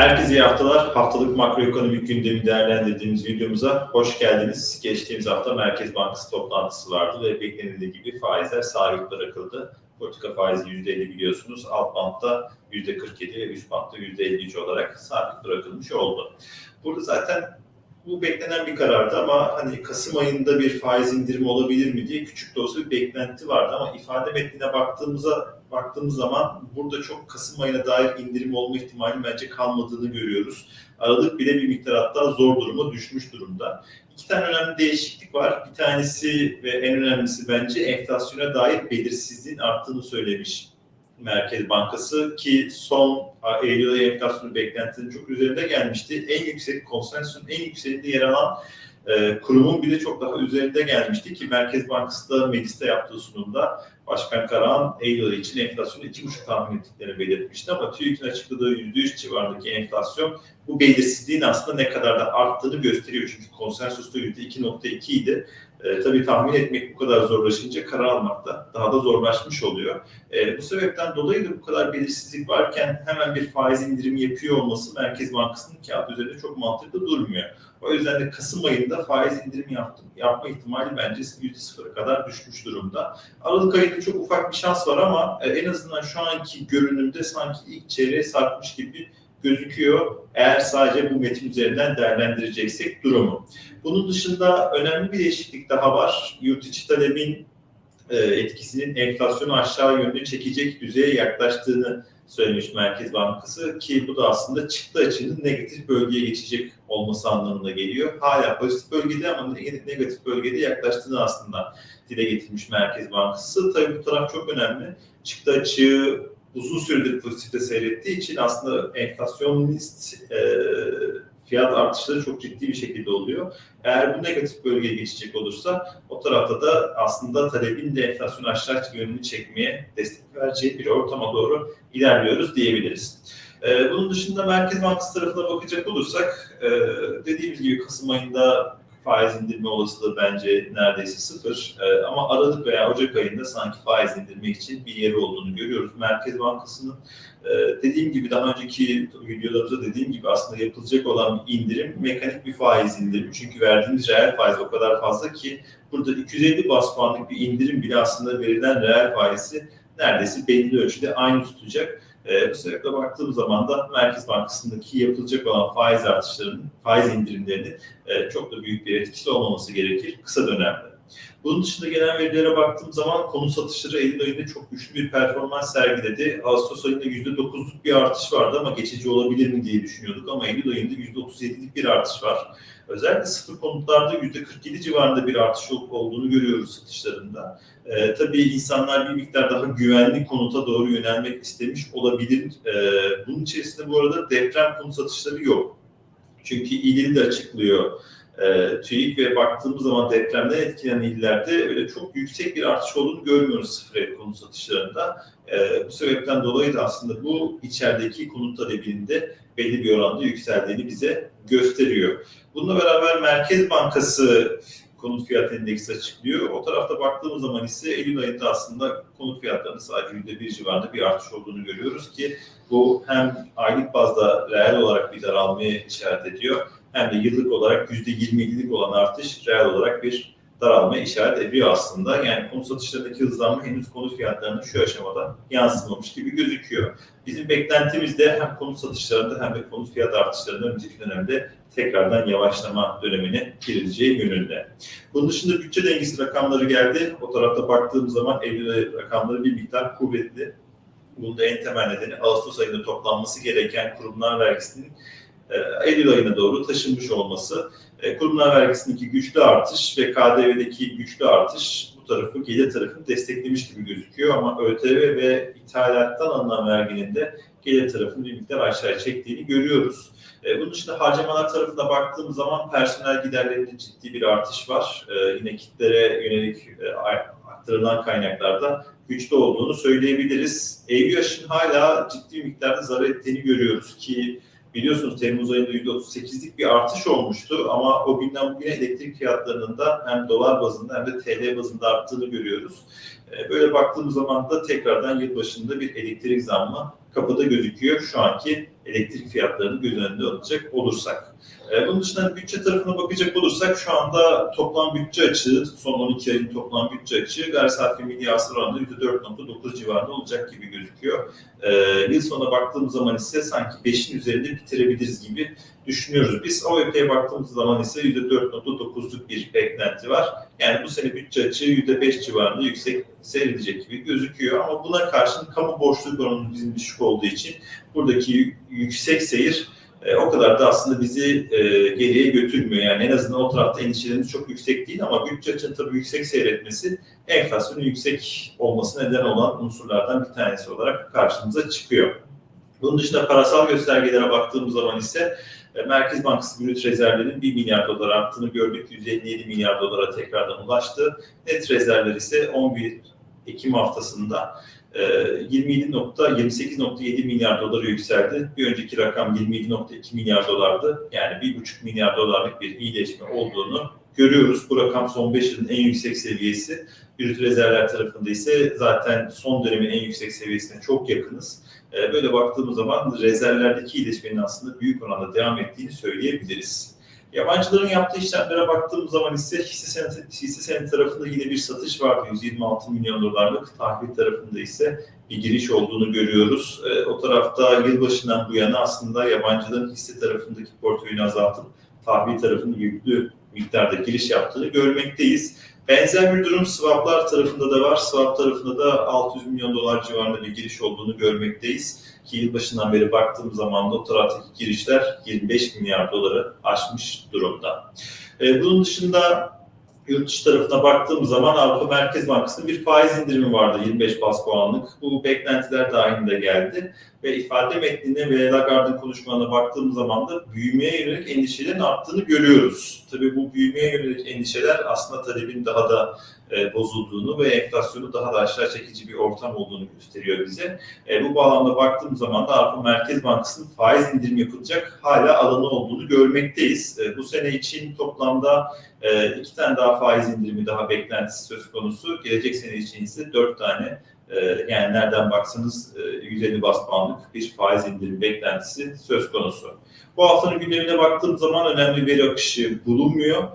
Herkese iyi haftalar. Haftalık makroekonomik gündemi değerlendirdiğimiz videomuza hoş geldiniz. Geçtiğimiz hafta Merkez Bankası toplantısı vardı ve beklenildiği gibi faizler sabit bırakıldı. Politika faizi %50 biliyorsunuz. Alt bantta %47 ve üst bantta %53 olarak sabit bırakılmış oldu. Burada zaten bu beklenen bir karardı ama hani Kasım ayında bir faiz indirimi olabilir mi diye küçük de olsa bir beklenti vardı ama ifade metnine baktığımıza baktığımız zaman burada çok Kasım ayına dair indirim olma ihtimali bence kalmadığını görüyoruz. Aralık bile bir miktar hatta zor duruma düşmüş durumda. İki tane önemli değişiklik var. Bir tanesi ve en önemlisi bence enflasyona dair belirsizliğin arttığını söylemiş Merkez Bankası ki son Eylül ayı enflasyonu beklentinin çok üzerinde gelmişti. En yüksek konsensüsün en yükseğinde yer alan e, kurumun bile çok daha üzerinde gelmişti ki Merkez Bankası da mecliste yaptığı sunumda Başkan Karahan Eylül için enflasyonu 2,5 tahmin ettiklerini belirtmişti ama TÜİK'in açıkladığı %3 civarındaki enflasyon bu belirsizliğin aslında ne kadar da arttığını gösteriyor. Çünkü konsensusta %2.2 idi. E, tabii tahmin etmek bu kadar zorlaşınca karar almak da daha da zorlaşmış oluyor. E, bu sebepten dolayı da bu kadar belirsizlik varken hemen bir faiz indirimi yapıyor olması Merkez Bankası'nın kağıt üzerinde çok mantıklı durmuyor. O yüzden de Kasım ayında faiz indirimi yaptım, yapma ihtimali bence %0'a kadar düşmüş durumda. Aralık ayında çok ufak bir şans var ama e, en azından şu anki görünümde sanki ilk çeyreğe sarkmış gibi gözüküyor. Eğer sadece bu metin üzerinden değerlendireceksek durumu. Bunun dışında önemli bir değişiklik daha var. Yurt içi talebin e, etkisinin enflasyonu aşağı yönde çekecek düzeye yaklaştığını söylemiş Merkez Bankası ki bu da aslında çıktı açının negatif bölgeye geçecek olması anlamına geliyor. Hala pozitif bölgede ama negatif bölgede yaklaştığını aslında dile getirmiş Merkez Bankası. Tabii bu taraf çok önemli. Çıktı açığı uzun süredir pozitifte seyrettiği için aslında enflasyonist e, fiyat artışları çok ciddi bir şekilde oluyor. Eğer bu negatif bölgeye geçecek olursa o tarafta da aslında talebin de enflasyonu aşağı yönünü çekmeye destek vereceği bir ortama doğru ilerliyoruz diyebiliriz. Ee, bunun dışında Merkez Bankası tarafına bakacak olursak e, dediğimiz gibi Kasım ayında faiz indirme olasılığı bence neredeyse sıfır. E, ama Aralık veya Ocak ayında sanki faiz indirmek için bir yeri olduğunu görüyoruz. Merkez Bankası'nın e, dediğim gibi daha önceki videolarımızda dediğim gibi aslında yapılacak olan bir indirim mekanik bir faiz indirimi. Çünkü verdiğimiz reel faiz o kadar fazla ki burada 250 bas puanlık bir indirim bile aslında verilen reel faizi neredeyse belli ölçüde aynı tutacak. E, bu sebeple baktığım zaman da Merkez Bankası'ndaki yapılacak olan faiz artışlarının, faiz indirimlerinin e, çok da büyük bir etkisi olmaması gerekir kısa dönemde. Bunun dışında gelen verilere baktığım zaman konu satışları Eylül ayında çok güçlü bir performans sergiledi. Ağustos ayında %9'luk bir artış vardı ama geçici olabilir mi diye düşünüyorduk ama Eylül ayında %37'lik bir artış var. Özellikle sıfır konutlarda %47 civarında bir artış olduğunu görüyoruz satışlarında. Ee, tabii insanlar bir miktar daha güvenli konuta doğru yönelmek istemiş olabilir. Ee, bunun içerisinde bu arada deprem konut satışları yok. Çünkü ilini de açıklıyor e, TÜİK ve baktığımız zaman depremden etkilenen illerde öyle çok yüksek bir artış olduğunu görmüyoruz sıfır ev konut satışlarında. E, bu sebepten dolayı da aslında bu içerideki konut talebinde belli bir oranda yükseldiğini bize gösteriyor. Bununla beraber Merkez Bankası konut fiyat endeksi açıklıyor. O tarafta baktığımız zaman ise Eylül ayında aslında konut fiyatlarının sadece %1 civarında bir artış olduğunu görüyoruz ki bu hem aylık bazda reel olarak bir daralmaya işaret ediyor hem de yıllık olarak %27'lik olan artış reel olarak bir daralma işaret ediyor aslında. Yani konut satışlarındaki hızlanma henüz konut fiyatlarına şu aşamada yansımamış gibi gözüküyor. Bizim beklentimiz de hem konut satışlarında hem de konut fiyat artışlarında önümüzdeki dönemde tekrardan yavaşlama dönemine girileceği yönünde. Bunun dışında bütçe dengesi rakamları geldi. O tarafta baktığımız zaman Eylül rakamları bir miktar kuvvetli. Bunun da en temel nedeni Ağustos ayında toplanması gereken kurumlar vergisinin Eylül ayına doğru taşınmış olması, e, kurumlar vergisindeki güçlü artış ve KDV'deki güçlü artış bu tarafı gelir tarafını desteklemiş gibi gözüküyor ama ÖTV ve ithalattan alınan verginin de gelir tarafını bir miktar aşağıya çektiğini görüyoruz. E, bunun dışında harcamalar tarafına baktığımız zaman personel giderlerinde ciddi bir artış var. yine kitlere yönelik aktarılan kaynaklarda güçlü olduğunu söyleyebiliriz. Eylül yaşın hala ciddi miktarda zarar ettiğini görüyoruz ki Biliyorsunuz Temmuz ayında %38'lik bir artış olmuştu ama o günden bugüne elektrik fiyatlarının da hem dolar bazında hem de TL bazında arttığını görüyoruz. E, Böyle baktığımız zaman da tekrardan yılbaşında bir elektrik zammı kapıda gözüküyor. Şu anki elektrik fiyatlarını göz önünde alacak olursak. E, Bunun dışında bütçe tarafına bakacak olursak şu anda toplam bütçe açığı, son 12 ayın toplam bütçe açığı gayri safi milli hasıla oranında %4.9 civarında olacak gibi gözüküyor. E, yıl sonuna baktığımız zaman ise sanki 5'in üzerinde bitirebiliriz gibi düşünüyoruz. Biz OVP'ye baktığımız zaman ise %4.9'luk bir beklenti var. Yani bu sene bütçe açığı %5 civarında yüksek seyredecek gibi gözüküyor. Ama buna karşın kamu borçluluk oranı bizim düşük olduğu için buradaki yüksek seyir e, o kadar da aslında bizi e, geriye götürmüyor. Yani en azından o tarafta endişelerimiz çok yüksek değil ama bütçe açının tabii yüksek seyretmesi enflasyonun yüksek olması neden olan unsurlardan bir tanesi olarak karşımıza çıkıyor. Bunun dışında parasal göstergelere baktığımız zaman ise Merkez Bankası brüt rezervlerinin 1 milyar dolar arttığını gördük. 157 milyar dolara tekrardan ulaştı. Net rezervler ise 11 Ekim haftasında e, 27.28.7 milyar dolara yükseldi. Bir önceki rakam 27.2 milyar dolardı. Yani 1,5 milyar dolarlık bir iyileşme olduğunu görüyoruz. Bu rakam son 5 yılın en yüksek seviyesi. Brüt rezervler tarafında ise zaten son dönemin en yüksek seviyesine çok yakınız. E, Böyle baktığımız zaman rezervlerdeki iyileşmenin aslında büyük oranda devam ettiğini söyleyebiliriz. Yabancıların yaptığı işlemlere baktığımız zaman ise hisse senedi, hisse senedi tarafında yine bir satış vardı. 126 milyon dolarlık. Tahvil tarafında ise bir giriş olduğunu görüyoruz. E, o tarafta yılbaşından bu yana aslında yabancıların hisse tarafındaki portföyünü azaltıp tahvil tarafında yüklü miktarda giriş yaptığını görmekteyiz. Benzer bir durum swaplar tarafında da var. Swap tarafında da 600 milyon dolar civarında bir giriş olduğunu görmekteyiz. Ki yılbaşından beri baktığım zaman da o taraftaki girişler 25 milyar doları aşmış durumda. Ee, bunun dışında yurt dışı tarafına baktığım zaman Avrupa Merkez Bankası'nın bir faiz indirimi vardı 25 bas puanlık. Bu beklentiler dahilinde geldi ve ifade metnine ve Lagarde'ın konuşmalarına baktığım zaman da büyümeye yönelik endişelerin arttığını görüyoruz. Tabii bu büyümeye yönelik endişeler aslında talebin daha da e, bozulduğunu ve enflasyonu daha da aşağı çekici bir ortam olduğunu gösteriyor bize. E, bu bağlamda baktığım zaman da Avrupa Merkez Bankası'nın faiz indirimi yapılacak hala alanı olduğunu görmekteyiz. E, bu sene için toplamda e, iki tane daha faiz indirimi daha beklentisi söz konusu. Gelecek sene için ise dört tane e, yani nereden baksanız e, 150 bas puanlık bir faiz indirimi beklentisi söz konusu. Bu haftanın gündemine baktığım zaman önemli veri akışı bulunmuyor.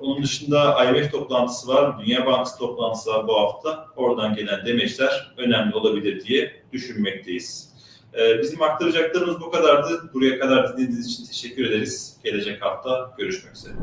Onun dışında IMF toplantısı var, Dünya Bankası toplantısı var bu hafta. Oradan gelen demeçler önemli olabilir diye düşünmekteyiz. Ee, bizim aktaracaklarımız bu kadardı. Buraya kadar dinlediğiniz için teşekkür ederiz. Gelecek hafta görüşmek üzere.